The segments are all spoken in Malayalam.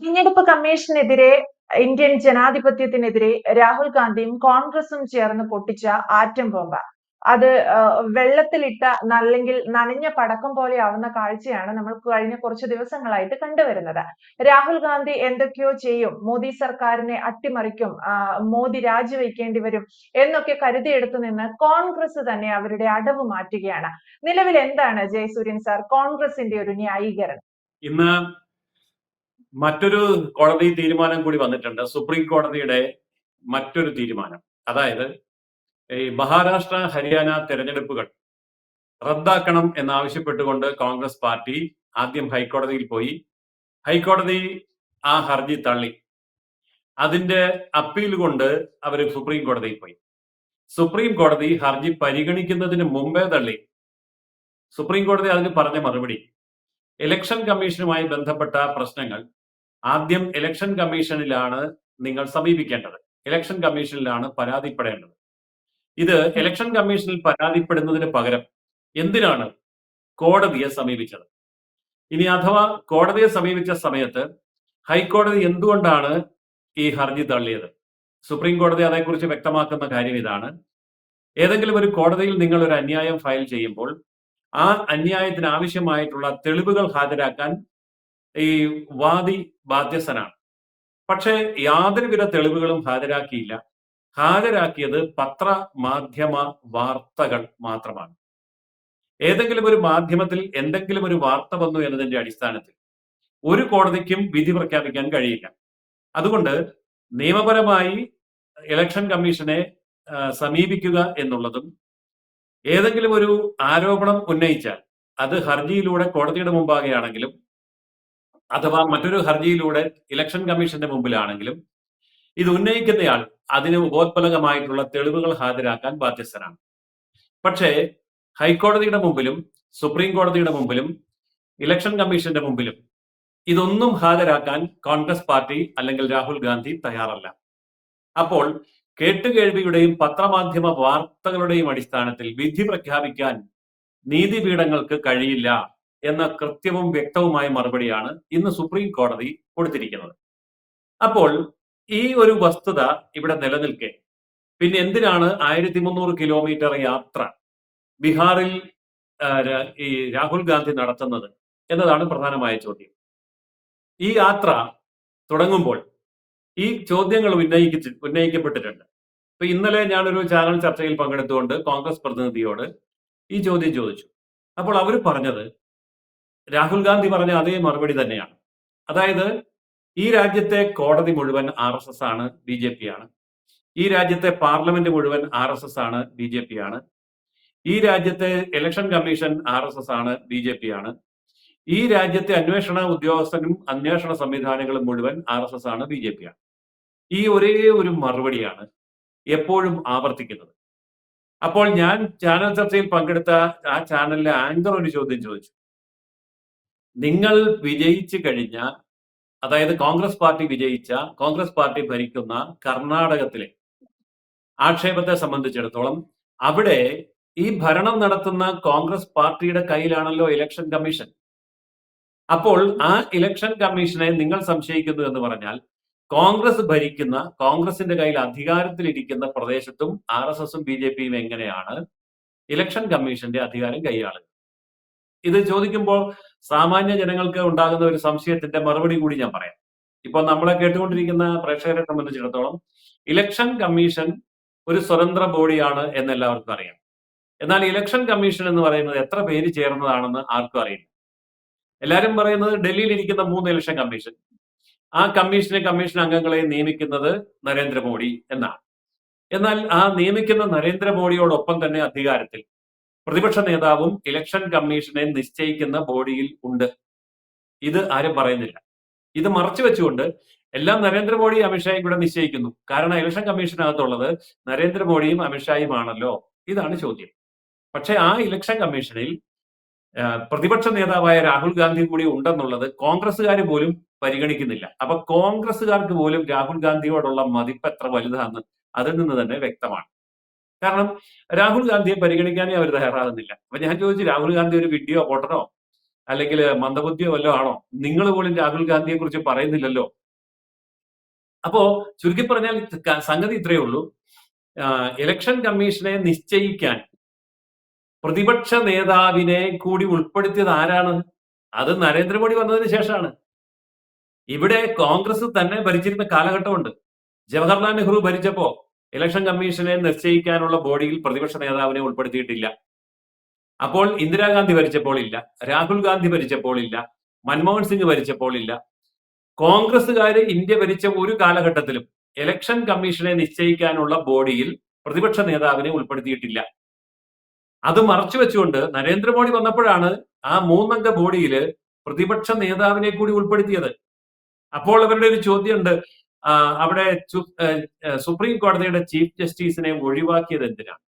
തിരഞ്ഞെടുപ്പ് കമ്മീഷനെതിരെ ഇന്ത്യൻ ജനാധിപത്യത്തിനെതിരെ രാഹുൽ ഗാന്ധിയും കോൺഗ്രസും ചേർന്ന് പൊട്ടിച്ച ആറ്റം ബോംബ. അത് വെള്ളത്തിലിട്ട അല്ലെങ്കിൽ നനഞ്ഞ പടക്കം പോലെ ആവുന്ന കാഴ്ചയാണ് നമ്മൾ കഴിഞ്ഞ കുറച്ച് ദിവസങ്ങളായിട്ട് കണ്ടുവരുന്നത്. രാഹുൽ ഗാന്ധി എന്തൊക്കെയോ ചെയ്യും മോദി സർക്കാരിനെ അട്ടിമറിക്കും മോദി രാജിവെക്കേണ്ടി വരും എന്നൊക്കെ കരുതിയെടുത്തു നിന്ന് കോൺഗ്രസ് തന്നെ അവരുടെ അടവ് മാറ്റുകയാണ്. നിലവിൽ എന്താണ് ജയസൂര്യൻ സാർ കോൺഗ്രസിന്റെ ഒരു ന്യായീകരണം? ഇന്ന് മറ്റൊരു കോടതി തീരുമാനം കൂടി വന്നിട്ടുണ്ട്. സുപ്രീം കോടതിയുടെ മറ്റൊരു തീരുമാനം. അതായത് ഈ മഹാരാഷ്ട്ര ഹരിയാന തെരഞ്ഞെടുപ്പുകൾ റദ്ദാക്കണം എന്നാവശ്യപ്പെട്ടുകൊണ്ട് കോൺഗ്രസ് പാർട്ടി ആദ്യം ഹൈക്കോടതിയിൽ പോയി. ഹൈക്കോടതി ആ ഹർജി തള്ളി. അതിന്റെ അപ്പീൽ കൊണ്ട് അവർ സുപ്രീം കോടതിയിൽ പോയി. സുപ്രീം കോടതി ഹർജി പരിഗണിക്കുന്നതിന് മുമ്പേ തള്ളി. സുപ്രീം കോടതി അതിന് പറഞ്ഞ മറുപടി. ഇലക്ഷൻ കമ്മീഷനുമായി ബന്ധപ്പെട്ട പ്രശ്നങ്ങൾ ആദ്യം ഇലക്ഷൻ കമ്മീഷനിലാണ് നിങ്ങൾ സമീപിക്കേണ്ടത്. ഇലക്ഷൻ കമ്മീഷനിലാണ് പരാതിപ്പെടേണ്ടത്. ഇത് ഇലക്ഷൻ കമ്മീഷനിൽ പരാതിപ്പെടുന്നതിന് പകരം എന്തിനാണ് കോടതിയെ സമീപിച്ചത്? ഇനി അഥവാ കോടതിയെ സമീപിച്ച സമയത്ത് ഹൈക്കോടതി എന്തുകൊണ്ടാണ് ഈ ഹർജി തള്ളിയത്? സുപ്രീം കോടതി അതേക്കുറിച്ച് വ്യക്തമാക്കുന്ന കാര്യം ഇതാണ്. ഏതെങ്കിലും ഒരു കോടതിയിൽ നിങ്ങൾ ഒരു അന്യായം ഫയൽ ചെയ്യുമ്പോൾ ആ അന്യായത്തിന് ആവശ്യമായിട്ടുള്ള തെളിവുകൾ ഹാജരാക്കാൻ ഈ വാദി ബാധ്യസ്ഥനാണ്. പക്ഷേ യാതൊരുവിധ തെളിവുകളും ഹാജരാക്കിയില്ല. ഹാജരാക്കിയത് പത്ര മാധ്യമ വാർത്തകൾ മാത്രമാണ്. ഏതെങ്കിലും ഒരു മാധ്യമത്തിൽ എന്തെങ്കിലും ഒരു വാർത്ത വന്നു എന്നതിന്റെ അടിസ്ഥാനത്തിൽ ഒരു കോടതിക്കും വിധി പ്രഖ്യാപിക്കാൻ കഴിയില്ല. അതുകൊണ്ട് നിയമപരമായി ഇലക്ഷൻ കമ്മീഷനെ സമീപിക്കുക എന്നുള്ളതും ഏതെങ്കിലും ഒരു ആരോപണം ഉന്നയിച്ചാൽ അത് ഹർജിയിലൂടെ കോടതിയുടെ മുമ്പാകെയാണെങ്കിലും അഥവാ മറ്റൊരു ഹർജിയിലൂടെ ഇലക്ഷൻ കമ്മീഷന്റെ മുമ്പിലാണെങ്കിലും ഇത് ഉന്നയിക്കുന്നയാൾ അതിന് ഉപോത്പലകമായിട്ടുള്ള തെളിവുകൾ ഹാജരാക്കാൻ ബാധ്യസ്ഥനാണ്. പക്ഷേ ഹൈക്കോടതിയുടെ മുമ്പിലും സുപ്രീം കോടതിയുടെ മുമ്പിലും ഇലക്ഷൻ കമ്മീഷന്റെ മുമ്പിലും ഇതൊന്നും ഹാജരാക്കാൻ കോൺഗ്രസ് പാർട്ടി അല്ലെങ്കിൽ രാഹുൽ ഗാന്ധി തയ്യാറല്ല. അപ്പോൾ കേട്ടുകേൾവിയുടെയും പത്രമാധ്യമ വാർത്തകളുടെയും അടിസ്ഥാനത്തിൽ വിധി പ്രഖ്യാപിക്കാൻ നീതിപീഠങ്ങൾക്ക് കഴിയില്ല. എന്ന കൃത്യവും വ്യക്തവുമായ മറുപടിയാണ് ഇന്ന് സുപ്രീം കോടതി കൊടുത്തിരിക്കുന്നത്. അപ്പോൾ ഈ ഒരു വസ്തുത ഇവിടെ നിലനിൽക്കെ. പിന്നെ എന്തിനാണ് ആയിരത്തി മുന്നൂറ് കിലോമീറ്റർ യാത്ര ബീഹാറിൽ ഈ രാഹുൽ ഗാന്ധി നടത്തുന്നത് എന്നതാണ് പ്രധാനമായ ചോദ്യം. ഈ യാത്ര തുടങ്ങുമ്പോൾ ഈ ചോദ്യങ്ങൾ ഉന്നയിക്കിച്ച് ഉന്നയിക്കപ്പെട്ടിട്ടുണ്ട്. ഇപ്പൊ ഇന്നലെ ഞാനൊരു ചാനൽ ചർച്ചയിൽ പങ്കെടുത്തുകൊണ്ട് കോൺഗ്രസ് പ്രതിനിധിയോട് ഈ ചോദ്യം ചോദിച്ചു. അപ്പോൾ അവർ പറഞ്ഞത് രാഹുൽ ഗാന്ധി പറഞ്ഞ അതേ മറുപടി തന്നെയാണ്. അതായത് ഈ രാജ്യത്തെ കോടതി മുഴുവൻ ആർ എസ് എസ് ആണ് ബി ജെ പി ആണ്. ഈ രാജ്യത്തെ പാർലമെന്റ് മുഴുവൻ ആർ എസ് എസ് ആണ് ബി ജെ പി ആണ്. ഈ രാജ്യത്തെ election commission R S S ആണ് ബി ജെ പി ആണ്. ഈ രാജ്യത്തെ അന്വേഷണ ഉദ്യോഗസ്ഥനും അന്വേഷണ സംവിധാനങ്ങളും മുഴുവൻ ആർ എസ് എസ് ആണ് ബി ജെ പി ആണ്. ഈ ഒരേ ഒരു മറുപടിയാണ് എപ്പോഴും ആവർത്തിക്കുന്നത്. അപ്പോൾ ഞാൻ ചാനൽ ചർച്ചയിൽ പങ്കെടുത്ത ആ ചാനലിലെ ആങ്കർ ഒരു ചോദ്യം ചോദിച്ചു. നിങ്ങൾ വിജയിച്ചു കഴിഞ്ഞ അതായത് കോൺഗ്രസ് പാർട്ടി വിജയിച്ച കോൺഗ്രസ് പാർട്ടി ഭരിക്കുന്ന കർണാടകത്തിലെ ആക്ഷേപത്തെ സംബന്ധിച്ചിടത്തോളം അവിടെ ഈ ഭരണം നടത്തുന്ന കോൺഗ്രസ് പാർട്ടിയുടെ കയ്യിലാണല്ലോ ഇലക്ഷൻ കമ്മീഷൻ. അപ്പോൾ ആ ഇലക്ഷൻ കമ്മീഷനെ നിങ്ങൾ സംശയിക്കുന്നു എന്ന് പറഞ്ഞാൽ കോൺഗ്രസ് ഭരിക്കുന്ന കോൺഗ്രസിന്റെ കയ്യിൽ അധികാരത്തിലിരിക്കുന്ന പ്രദേശത്തും ആർ എസ് എസും ബി ജെ പിയും എങ്ങനെയാണ് ഇലക്ഷൻ കമ്മീഷന്റെ അധികാരം കൈയാളുക ഇത് ചോദിക്കുമ്പോൾ സാമാന്യ ജനങ്ങൾക്ക് ഉണ്ടാകുന്ന ഒരു സംശയത്തിന്റെ മറുപടി കൂടി ഞാൻ പറയാം. ഇപ്പൊ നമ്മളെ കേട്ടുകൊണ്ടിരിക്കുന്ന പ്രേക്ഷകരെ സംബന്ധിച്ചിടത്തോളം ഇലക്ഷൻ കമ്മീഷൻ ഒരു സ്വതന്ത്ര ബോഡിയാണ് എന്ന് എല്ലാവർക്കും അറിയാം. എന്നാൽ ഇലക്ഷൻ കമ്മീഷൻ എന്ന് പറയുന്നത് എത്ര പേര് ചേർന്നതാണെന്ന് ആർക്കും അറിയില്ല. എല്ലാവരും പറയുന്നത് ഡൽഹിയിൽ ഇരിക്കുന്ന മൂന്ന് ഇലക്ഷൻ കമ്മീഷൻ. ആ കമ്മീഷനെ കമ്മീഷൻ അംഗങ്ങളെ നിയമിക്കുന്നത് നരേന്ദ്രമോദി എന്നാണ്. എന്നാൽ ആ നിയമിക്കുന്ന നരേന്ദ്രമോദിയോടൊപ്പം തന്നെ അധികാരത്തിൽ പ്രതിപക്ഷ നേതാവും ഇലക്ഷൻ കമ്മീഷനെ നിശ്ചയിക്കുന്ന ബോഡിയിൽ ഉണ്ട്. ഇത് ആരും പറയുന്നില്ല. ഇത് മറച്ചു വെച്ചുകൊണ്ട് എല്ലാം നരേന്ദ്രമോദി അമിത്ഷായും കൂടെ നിശ്ചയിക്കുന്നു. കാരണം ഇലക്ഷൻ കമ്മീഷനകത്തുള്ളത് നരേന്ദ്രമോദിയും അമിത്ഷായുമാണല്ലോ ഇതാണ് ചോദ്യം. പക്ഷെ ആ ഇലക്ഷൻ കമ്മീഷനിൽ പ്രതിപക്ഷ നേതാവായ രാഹുൽ ഗാന്ധി കൂടി ഉണ്ടെന്നുള്ളത് കോൺഗ്രസ്സുകാർ പോലും പരിഗണിക്കുന്നില്ല. അപ്പൊ കോൺഗ്രസ്സുകാർക്ക് പോലും രാഹുൽ ഗാന്ധിയോടുള്ള മതിപ്പ് എത്ര വലുതാണെന്ന് അതിൽ നിന്ന് തന്നെ വ്യക്തമാണ്. കാരണം രാഹുൽ ഗാന്ധിയെ പരിഗണിക്കാനേ അവർ തയ്യാറാകുന്നില്ല. അപ്പൊ ഞാൻ ചോദിച്ചു രാഹുൽ ഗാന്ധി ഒരു വീഡിയോ പൊട്ടനോ? അല്ലെങ്കിൽ മന്ദബുദ്ധിയോ വല്ലോ ആണോ? നിങ്ങൾ പോലും രാഹുൽ ഗാന്ധിയെ കുറിച്ച് പറയുന്നില്ലല്ലോ. അപ്പോ ചുരുക്കി പറഞ്ഞാൽ സംഗതി ഇത്രയേ ഉള്ളൂ. ഇലക്ഷൻ കമ്മീഷനെ നിശ്ചയിക്കാൻ പ്രതിപക്ഷ നേതാവിനെ കൂടി ഉൾപ്പെടുത്തിയത് ആരാണ്? അത് നരേന്ദ്രമോദി വന്നതിന് ശേഷമാണ്. ഇവിടെ കോൺഗ്രസ് തന്നെ ഭരിച്ചിരുന്ന കാലഘട്ടമുണ്ട്. ജവഹർലാൽ നെഹ്റു ഭരിച്ചപ്പോ ഇലക്ഷൻ കമ്മീഷനെ നിശ്ചയിക്കാനുള്ള ബോഡിയിൽ പ്രതിപക്ഷ നേതാവിനെ ഉൾപ്പെടുത്തിയിട്ടില്ല. അപ്പോൾ ഇന്ദിരാഗാന്ധി ഭരിച്ചപ്പോൾ ഇല്ല രാഹുൽ ഗാന്ധി ഭരിച്ചപ്പോൾ ഇല്ല മൻമോഹൻ സിംഗ് ഭരിച്ചപ്പോൾ ഇല്ല. കോൺഗ്രസ്സുകാർ ഇന്ത്യ ഭരിച്ച ഒരു കാലഘട്ടത്തിലും ഇലക്ഷൻ കമ്മീഷനെ നിശ്ചയിക്കാനുള്ള ബോഡിയിൽ പ്രതിപക്ഷ നേതാവിനെ ഉൾപ്പെടുത്തിയിട്ടില്ല. അത് മറച്ചു വെച്ചുകൊണ്ട് നരേന്ദ്രമോദി വന്നപ്പോഴാണ് ആ മൂന്നംഗ ബോഡിയിൽ പ്രതിപക്ഷ നേതാവിനെ കൂടി ഉൾപ്പെടുത്തിയത്. അപ്പോൾ അവരുടെ ഒരു ചോദ്യമുണ്ട് അവിടെ സുപ്രീം കോടതിയുടെ ചീഫ് ജസ്റ്റിസിനെ ഒഴിവാക്കിയത് എന്തിനാണ്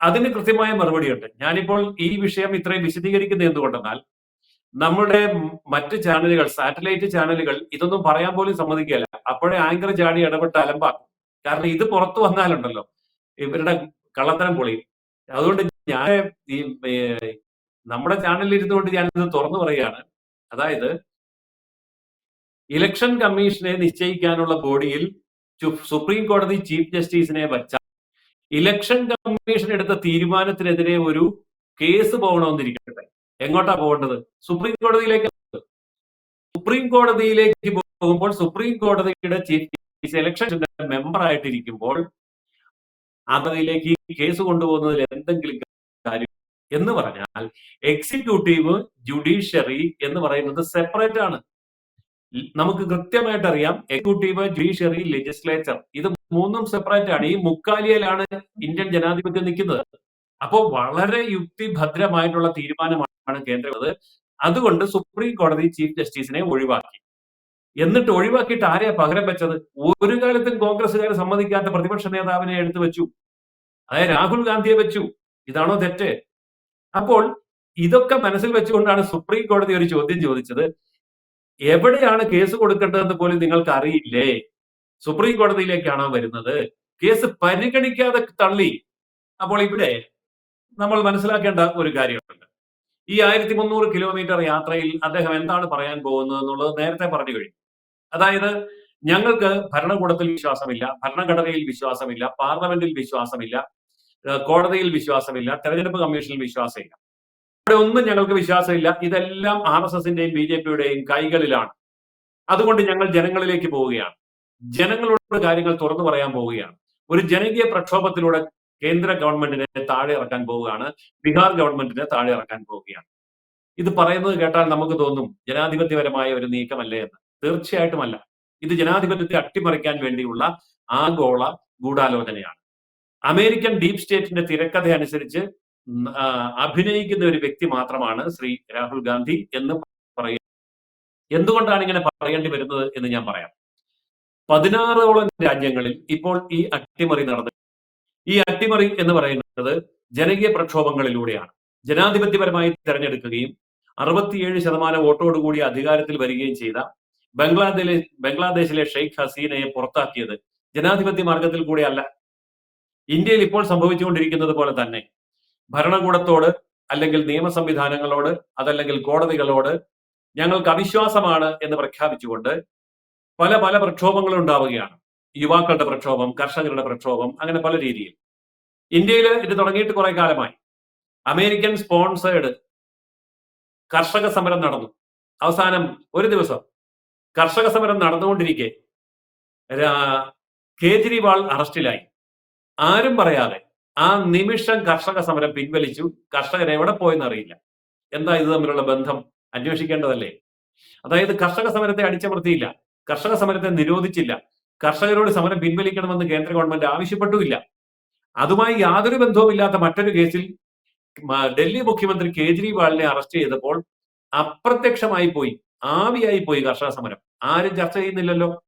അതിന് കൃത്യമായ മറുപടിയുണ്ട്. ഞാനിപ്പോൾ ഈ വിഷയം ഇത്രയും വിശദീകരിക്കുന്നത് എന്തുകൊണ്ടെന്നാൽ നമ്മുടെ മറ്റ് ചാനലുകൾ സാറ്റലൈറ്റ് ചാനലുകൾ ഇതൊന്നും പറയാൻ പോലും സമ്മതിക്കുകയില്ല. അപ്പോഴേ ആങ്കർ ചാടി ഇടപെട്ട് അലമ്പാക്കും. കാരണം ഇത് പുറത്തു വന്നാലുണ്ടല്ലോ ഇവരുടെ കള്ളത്തരം പൊളി. അതുകൊണ്ട് ഞാൻ ഈ നമ്മുടെ ചാനലിൽ ഇരുന്നുകൊണ്ട് ഞാനിത് തുറന്നു പറയുകയാണ്. അതായത് ഇലക്ഷൻ കമ്മീഷനെ നിശ്ചയിക്കാനുള്ള ബോഡിയിൽ സുപ്രീം കോടതി ചീഫ് ജസ്റ്റിസിനെ വച്ച ഇലക്ഷൻ കമ്മീഷൻ എടുത്ത തീരുമാനത്തിനെതിരെ ഒരു കേസ് പോകണമെന്നിരിക്കട്ടെ. എങ്ങോട്ടാ പോകേണ്ടത്? സുപ്രീം കോടതിയിലേക്ക് സുപ്രീം കോടതിയിലേക്ക് പോകുമ്പോൾ സുപ്രീം കോടതിയുടെ ചീഫ് ജസ്റ്റിസ് ഇലക്ഷൻ മെമ്പർ ആയിട്ടിരിക്കുമ്പോൾ അതിലേക്ക് ഈ കേസ് കൊണ്ടുപോകുന്നതിൽ എന്തെങ്കിലും കാര്യം എന്ന് പറഞ്ഞാൽ എക്സിക്യൂട്ടീവ് ജുഡീഷ്യറി എന്ന് പറയുന്നത് സെപ്പറേറ്റ് ആണ് നമുക്ക് കൃത്യമായിട്ട് അറിയാം എക്സിക്യൂട്ടീവ് ജുഡീഷ്യറി ലെജിസ്ലേച്ചർ ഇത് മൂന്നും സെപ്പറേറ്റ് ആണ്. ഈ മുക്കാലിയിലാണ് ഇന്ത്യൻ ജനാധിപത്യം നിൽക്കുന്നത്. അപ്പോൾ വളരെ യുക്തിഭദ്രമായിട്ടുള്ള തീരുമാനമാണ് കേന്ദ്രം അതുകൊണ്ട് സുപ്രീം കോടതി ചീഫ് ജസ്റ്റിസിനെ ഒഴിവാക്കി. എന്നിട്ട് ഒഴിവാക്കിയിട്ട് ആരെയാ പകരം വെച്ചത്? ഒരു കാലത്തും കോൺഗ്രസ്സുകാർ സമ്മതിക്കാത്ത പ്രതിപക്ഷ നേതാവിനെ എടുത്തു വെച്ചു. അതായത് രാഹുൽ ഗാന്ധിയെ വെച്ചു. ഇതാണോ തെറ്റ്? അപ്പോൾ ഇതൊക്കെ മനസ്സിൽ വെച്ചുകൊണ്ടാണ് സുപ്രീം കോടതി ഒരു ചോദ്യം ചോദിച്ചത്. എവിടെയാണ് കേസ് കൊടുക്കേണ്ടതെന്ന് പോലും നിങ്ങൾക്ക് അറിയില്ലേ സുപ്രീം കോടതിയിലേക്കാണ് വരുന്നത്? കേസ് പരിഗണിക്കാതെ തള്ളി. അപ്പോൾ ഇവിടെ നമ്മൾ മനസ്സിലാക്കേണ്ട ഒരു കാര്യമുണ്ട്. ഈ ആയിരത്തി മുന്നൂറ് കിലോമീറ്റർ യാത്രയിൽ അദ്ദേഹം എന്താണ് പറയാൻ പോകുന്നത് എന്നുള്ളത് നേരത്തെ പറഞ്ഞു കഴിഞ്ഞു. അതായത് ഞങ്ങൾക്ക് ഭരണകൂടത്തിൽ വിശ്വാസമില്ല ഭരണഘടനയിൽ വിശ്വാസമില്ല പാർലമെന്റിൽ വിശ്വാസമില്ല കോടതിയിൽ വിശ്വാസമില്ല തെരഞ്ഞെടുപ്പ് കമ്മീഷനിൽ വിശ്വാസമില്ല. ഇവിടെ ഒന്നും ഞങ്ങൾക്ക് വിശ്വാസമില്ല. ഇതെല്ലാം ആർ എസ് എസിന്റെയും ബി ജെ പിയുടെയും കൈകളിലാണ്. അതുകൊണ്ട് ഞങ്ങൾ ജനങ്ങളിലേക്ക് പോവുകയാണ്. ജനങ്ങളോട് കാര്യങ്ങൾ തുറന്നു പറയാൻ പോവുകയാണ്. ഒരു ജനകീയ പ്രക്ഷോഭത്തിലൂടെ കേന്ദ്ര ഗവൺമെന്റിനെ താഴെ ഇറക്കാൻ പോവുകയാണ്. ബീഹാർ ഗവൺമെന്റിനെ താഴെ ഇറക്കാൻ പോവുകയാണ്. ഇത് പറയുന്നത് കേട്ടാൽ നമുക്ക് തോന്നും ജനാധിപത്യപരമായ ഒരു നീക്കമല്ലേ എന്ന്. തീർച്ചയായിട്ടും അല്ല. ഇത് ജനാധിപത്യത്തെ അട്ടിമറിക്കാൻ വേണ്ടിയുള്ള ആഗോള ഗൂഢാലോചനയാണ്. അമേരിക്കൻ ഡീപ് സ്റ്റേറ്റിന്റെ തിരക്കഥ അനുസരിച്ച് അഭിനയിക്കുന്ന ഒരു വ്യക്തി മാത്രമാണ് ശ്രീ രാഹുൽ ഗാന്ധി എന്ന് പറയുക എന്തുകൊണ്ടാണ് ഇങ്ങനെ പറയേണ്ടി വരുന്നത് എന്ന് ഞാൻ പറയാം. പതിനാറോളം രാജ്യങ്ങളിൽ ഇപ്പോൾ ഈ അട്ടിമറി നടന്നു. ഈ അട്ടിമറി എന്ന് പറയുന്നത് ജനകീയ പ്രക്ഷോഭങ്ങളിലൂടെയാണ്. ജനാധിപത്യപരമായി തെരഞ്ഞെടുക്കുകയും അറുപത്തിയേഴ് ശതമാനം വോട്ടോടുകൂടി അധികാരത്തിൽ വരികയും ചെയ്ത ബംഗ്ലാദേശിലെ ബംഗ്ലാദേശിലെ ഷെയ്ഖ് ഹസീനയെ പുറത്താക്കിയത് ജനാധിപത്യ മാർഗത്തിൽ കൂടെയല്ല. ഇന്ത്യയിൽ ഇപ്പോൾ സംഭവിച്ചുകൊണ്ടിരിക്കുന്നത് പോലെ തന്നെ ഭരണകൂടത്തോട് അല്ലെങ്കിൽ നിയമ സംവിധാനങ്ങളോട് അതല്ലെങ്കിൽ കോടതികളോട് ഞങ്ങൾക്ക് അവിശ്വാസമാണ് എന്ന് പ്രഖ്യാപിച്ചുകൊണ്ട് പല പല പ്രക്ഷോഭങ്ങളും ഉണ്ടാവുകയാണ്. യുവാക്കളുടെ പ്രക്ഷോഭം കർഷകരുടെ പ്രക്ഷോഭം അങ്ങനെ പല രീതിയിൽ. ഇന്ത്യയിൽ ഇത് തുടങ്ങിയിട്ട് കുറെ കാലമായി. അമേരിക്കൻ സ്പോൺസേഡ് കർഷക സമരം നടന്നു. അവസാനം ഒരു ദിവസം കർഷക സമരം നടന്നുകൊണ്ടിരിക്കെ കേജ്രിവാൾ അറസ്റ്റിലായി. ആരും പറയാതെ ആ നിമിഷം കർഷക സമരം പിൻവലിച്ചു. കർഷകർ എവിടെ പോയെന്ന് അറിയില്ല. എന്താ ഇത് തമ്മിലുള്ള ബന്ധം? അന്വേഷിക്കേണ്ടതല്ലേ? അതായത് കർഷക സമരത്തെ അടിച്ചമർത്തിയില്ല. കർഷക സമരത്തെ നിരോധിച്ചില്ല. കർഷകരോട് സമരം പിൻവലിക്കണമെന്ന് കേന്ദ്ര ഗവൺമെന്റ് ആവശ്യപ്പെട്ടുമില്ല. അതുമായി യാതൊരു ബന്ധവുമില്ലാത്ത മറ്റൊരു കേസിൽ ഡൽഹി മുഖ്യമന്ത്രി കേജ്രിവാളിനെ അറസ്റ്റ് ചെയ്തപ്പോൾ അപ്രത്യക്ഷമായി പോയി. ആവിയായി പോയി കർഷക സമരം. ആരും ചർച്ച ചെയ്യുന്നില്ലല്ലോ.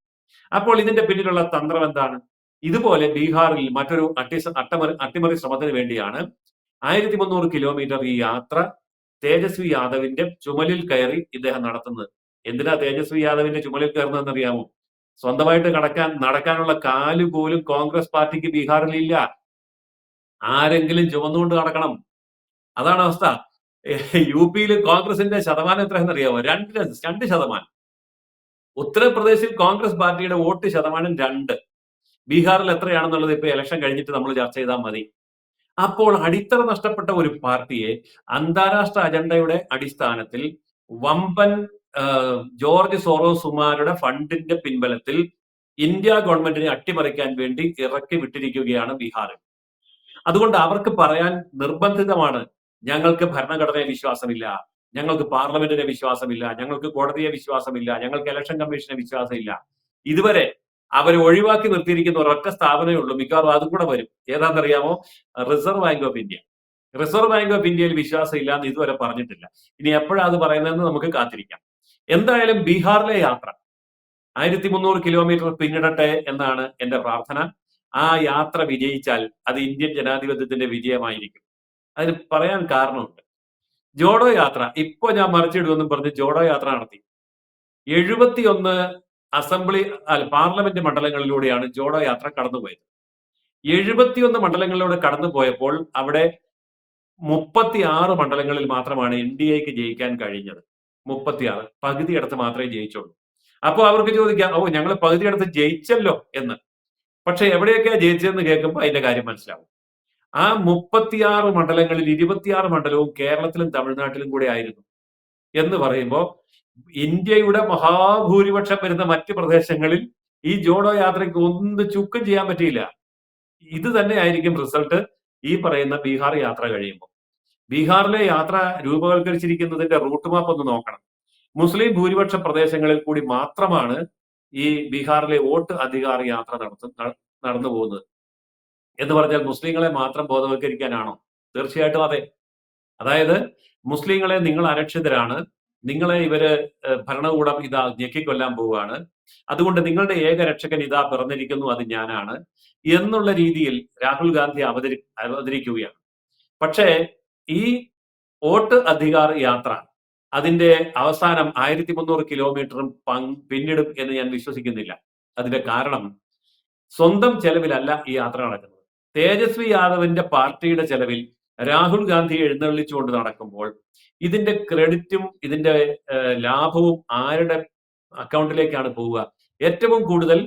അപ്പോൾ ഇതിന്റെ പിന്നിലുള്ള തന്ത്രം എന്താണ്? ഇതുപോലെ ബീഹാറിൽ മറ്റൊരു അട്ടി അട്ടമറി അട്ടിമറി ശ്രമത്തിന് വേണ്ടിയാണ് ആയിരത്തി മുന്നൂറ് കിലോമീറ്റർ ഈ യാത്ര തേജസ്വി യാദവിന്റെ ചുമലിൽ കയറി ഇദ്ദേഹം നടത്തുന്നത്. എന്തിനാ തേജസ്വി യാദവിന്റെ ചുമലിൽ കയറുന്നതെന്ന് അറിയാമോ സ്വന്തമായിട്ട് കടക്കാൻ നടക്കാനുള്ള കാൽ പോലും കോൺഗ്രസ് പാർട്ടിക്ക് ബീഹാറിൽ ഇല്ല ആരെങ്കിലും ചുമന്നുകൊണ്ട് നടക്കണം. അതാണ് അവസ്ഥ. യു പിയിൽ കോൺഗ്രസിന്റെ ശതമാനം എത്രയെന്ന് അറിയാമോ? രണ്ട് രണ്ട് ശതമാനം. ഉത്തർപ്രദേശിൽ കോൺഗ്രസ് പാർട്ടിയുടെ വോട്ട് ശതമാനം രണ്ട്. ബീഹാറിൽ എത്രയാണെന്നുള്ളത് ഇപ്പൊ ഇലക്ഷൻ കഴിഞ്ഞിട്ട് നമ്മൾ ചർച്ച ചെയ്താൽ മതി. അപ്പോൾ അടിത്തറ നഷ്ടപ്പെട്ട ഒരു പാർട്ടിയെ അന്താരാഷ്ട്ര അജണ്ടയുടെ അടിസ്ഥാനത്തിൽ വമ്പൻ ജോർജ് സോറോസുമാരുടെ ഫണ്ടിന്റെ പിൻബലത്തിൽ ഇന്ത്യ ഗവൺമെന്റിനെ അട്ടിമറിക്കാൻ വേണ്ടി ഇറക്കി വിട്ടിരിക്കുകയാണ് ബീഹാറിൽ അതുകൊണ്ട് അവർക്ക് പറയാൻ നിർബന്ധിതമാണ്. ഞങ്ങൾക്ക് ഭരണഘടനയെ വിശ്വാസമില്ല ഞങ്ങൾക്ക് പാർലമെന്റിനെ വിശ്വാസമില്ല ഞങ്ങൾക്ക് കോടതിയെ വിശ്വാസമില്ല ഞങ്ങൾക്ക് ഇലക്ഷൻ കമ്മീഷനെ വിശ്വാസമില്ല. ഇതുവരെ അവരെ ഒഴിവാക്കി നിർത്തിയിരിക്കുന്ന ഒരൊറ്റ സ്ഥാപനമേ ഉള്ളൂ. മിക്കവാറും അതും കൂടെ വരും. ഏതാണെന്നറിയാമോ? Reserve bank of India reserve bank of ഇന്ത്യയിൽ വിശ്വാസം ഇല്ല എന്ന് ഇതുവരെ പറഞ്ഞിട്ടില്ല. ഇനി എപ്പോഴാണ് അത് പറയുന്നതെന്ന് നമുക്ക് കാത്തിരിക്കാം. എന്തായാലും ബീഹാറിലെ യാത്ര ആയിരത്തി മുന്നൂറ് കിലോമീറ്റർ പിന്നിടട്ടെ എന്നാണ് എന്റെ പ്രാർത്ഥന. ആ യാത്ര വിജയിച്ചാൽ അത് ഇന്ത്യൻ ജനാധിപത്യത്തിന്റെ വിജയമായിരിക്കും. അതിന് പറയാൻ കാരണമുണ്ട്. ജോഡോ യാത്ര. ഇപ്പോ ഞാൻ മറിച്ചിടുമെന്നും പറഞ്ഞ് ജോഡോ യാത്ര നടത്തി. എഴുപത്തിയൊന്ന് അസംബ്ലി അല്ല പാർലമെന്റ് മണ്ഡലങ്ങളിലൂടെയാണ് ജോഡോ യാത്ര കടന്നുപോയത്. എഴുപത്തിയൊന്ന് മണ്ഡലങ്ങളിലൂടെ കടന്നുപോയപ്പോൾ അവിടെ മുപ്പത്തി ആറ് മണ്ഡലങ്ങളിൽ മാത്രമാണ് എൻ ഡി എക്ക് ജയിക്കാൻ കഴിഞ്ഞത്. മുപ്പത്തിയാറ്. അടുത്ത് മാത്രമേ ജയിച്ചുള്ളൂ. അപ്പോൾ അവർക്ക് ചോദിക്കാം ഓ ഞങ്ങൾ പകുതി അടുത്ത് ജയിച്ചല്ലോ എന്ന്. പക്ഷെ എവിടെയൊക്കെയാ ജയിച്ചതെന്ന് കേൾക്കുമ്പോൾ അതിന്റെ കാര്യം മനസ്സിലാവും. ആ മുപ്പത്തിയാറ് മണ്ഡലങ്ങളിൽ ഇരുപത്തിയാറ് മണ്ഡലവും കേരളത്തിലും തമിഴ്നാട്ടിലും കൂടെ ആയിരുന്നു എന്ന് പറയുമ്പോൾ ഇന്ത്യയുടെ മഹാഭൂരിപക്ഷം വരുന്ന മറ്റ് പ്രദേശങ്ങളിൽ ഈ ജോഡോ യാത്രയ്ക്ക് ഒന്ന് ചുക്കും ചെയ്യാൻ പറ്റിയില്ല. ഇത് തന്നെ ആയിരിക്കും റിസൾട്ട് ഈ പറയുന്ന ബീഹാർ യാത്ര കഴിയുമ്പോൾ. ബീഹാറിലെ യാത്ര രൂപവൽക്കരിച്ചിരിക്കുന്നതിന്റെ റൂട്ട് മാപ്പ് ഒന്ന് നോക്കണം. മുസ്ലിം ഭൂരിപക്ഷ പ്രദേശങ്ങളിൽ കൂടി മാത്രമാണ് ഈ ബീഹാറിലെ വോട്ട് അധികാർ യാത്ര നടത്തു നടന്നു പോകുന്നത്. എന്ന് പറഞ്ഞാൽ മുസ്ലിങ്ങളെ മാത്രം ബോധവൽക്കരിക്കാനാണോ? തീർച്ചയായിട്ടും അതെ. അതായത് മുസ്ലിങ്ങളെ നിങ്ങൾ അരക്ഷിതരാണ്. നിങ്ങളെ ഇവർ ഭരണകൂടം ഇതാ ഞെക്കിക്കൊല്ലാൻ പോവുകയാണ്. അതുകൊണ്ട് നിങ്ങളുടെ ഏക രക്ഷകൻ ഇതാ പിറന്നിരിക്കുന്നു അത് ഞാനാണ് എന്നുള്ള രീതിയിൽ രാഹുൽ ഗാന്ധി അവതരി അവതരിക്കുകയാണ്. പക്ഷേ ഈ വോട്ട് അധികാർ യാത്ര അതിന്റെ അവസാനം ആയിരത്തി മുന്നൂറ് കിലോമീറ്ററും പിന്നിടും എന്ന് ഞാൻ വിശ്വസിക്കുന്നില്ല. അതിന്റെ കാരണം സ്വന്തം ചെലവിലല്ല ഈ യാത്ര നടക്കുന്നത്. തേജസ്വി യാദവിന്റെ പാർട്ടിയുടെ ചെലവിൽ രാഹുൽ ഗാന്ധി എഴുന്നള്ളിച്ചുകൊണ്ട് നടക്കുമ്പോൾ ഇതിന്റെ ക്രെഡിറ്റും ഇതിന്റെ ലാഭവും ആരുടെ അക്കൗണ്ടിലേക്കാണ് പോവുക? ഏറ്റവും കൂടുതൽ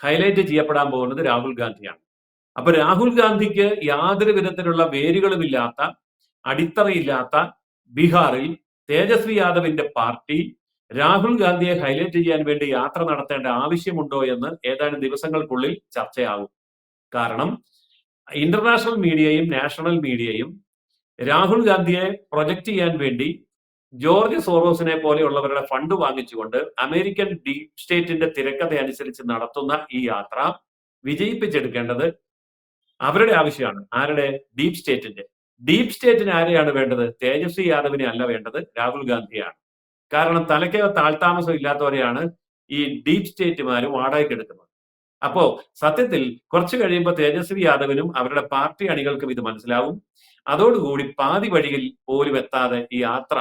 ഹൈലൈറ്റ് ചെയ്യപ്പെടാൻ പോകുന്നത് രാഹുൽ ഗാന്ധിയാണ്. അപ്പൊ രാഹുൽ ഗാന്ധിക്ക് യാതൊരു വിധത്തിലുള്ള വേരുകളുമില്ലാത്ത അടിത്തറയില്ലാത്ത ബീഹാറിൽ തേജസ്വി യാദവിന്റെ പാർട്ടി രാഹുൽ ഗാന്ധിയെ ഹൈലൈറ്റ് ചെയ്യാൻ വേണ്ടി യാത്ര നടത്തേണ്ട ആവശ്യമുണ്ടോ എന്ന് ഏതാനും ദിവസങ്ങൾക്കുള്ളിൽ ചർച്ചയാകും കാരണം ഇന്റർനാഷണൽ മീഡിയയും നാഷണൽ മീഡിയയും രാഹുൽ ഗാന്ധിയെ പ്രൊജക്ട് ചെയ്യാൻ വേണ്ടി ജോർജ് സോറോസിനെ പോലെയുള്ളവരുടെ ഫണ്ട് വാങ്ങിച്ചുകൊണ്ട് അമേരിക്കൻ ഡീപ് സ്റ്റേറ്റിന്റെ തിരക്കഥ അനുസരിച്ച് നടത്തുന്ന ഈ യാത്ര വിജയിപ്പിച്ചെടുക്കേണ്ടത് അവരുടെ ആവശ്യമാണ്. ആരുടെ? ഡീപ് സ്റ്റേറ്റിന്റെ. ഡീപ് സ്റ്റേറ്റിന് ആരെയാണ് വേണ്ടത്? തേജസ്വി യാദവിനെ അല്ല വേണ്ടത് രാഹുൽ ഗാന്ധിയാണ്. കാരണം തലയ്ക്ക് താഴ്ത്താമസം ഇല്ലാത്തവരെയാണ് ഈ ഡീപ് സ്റ്റേറ്റുമാർ വാടകയ്ക്ക് എടുക്കുന്നത് അപ്പോ സത്യത്തിൽ കുറച്ച് കഴിയുമ്പോൾ തേജസ്വി യാദവിനും അവരുടെ പാർട്ടി അണികൾക്കും ഇത് മനസ്സിലാവും. അതോടുകൂടി പാതി വഴിയിൽ പോലും എത്താതെ ഈ യാത്ര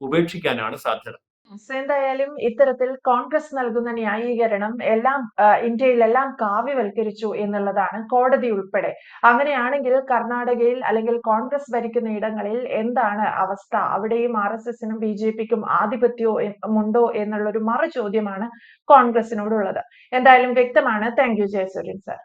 ഉപേക്ഷിക്കാനാണ് സാധ്യത. എന്തായാലും ഇത്തരത്തിൽ കോൺഗ്രസ് നൽകുന്ന ന്യായീകരണം എല്ലാം ഇന്ത്യയിലെല്ലാം കാവ്യവൽക്കരിച്ചു എന്നുള്ളതാണ് കോടതി ഉൾപ്പെടെ. അങ്ങനെയാണെങ്കിൽ കർണാടകയിൽ അല്ലെങ്കിൽ കോൺഗ്രസ് ഭരിക്കുന്ന ഇടങ്ങളിൽ എന്താണ് അവസ്ഥ? അവിടെയും ആർ എസ് എസിനും ബി ജെ പിക്കും ആധിപത്യവും ഉണ്ടോ എന്നുള്ള ഒരു മറു ചോദ്യമാണ് കോൺഗ്രസിനോടുള്ളത്. എന്തായാലും വ്യക്തമാണ്. Thank you Jayasuryan sir.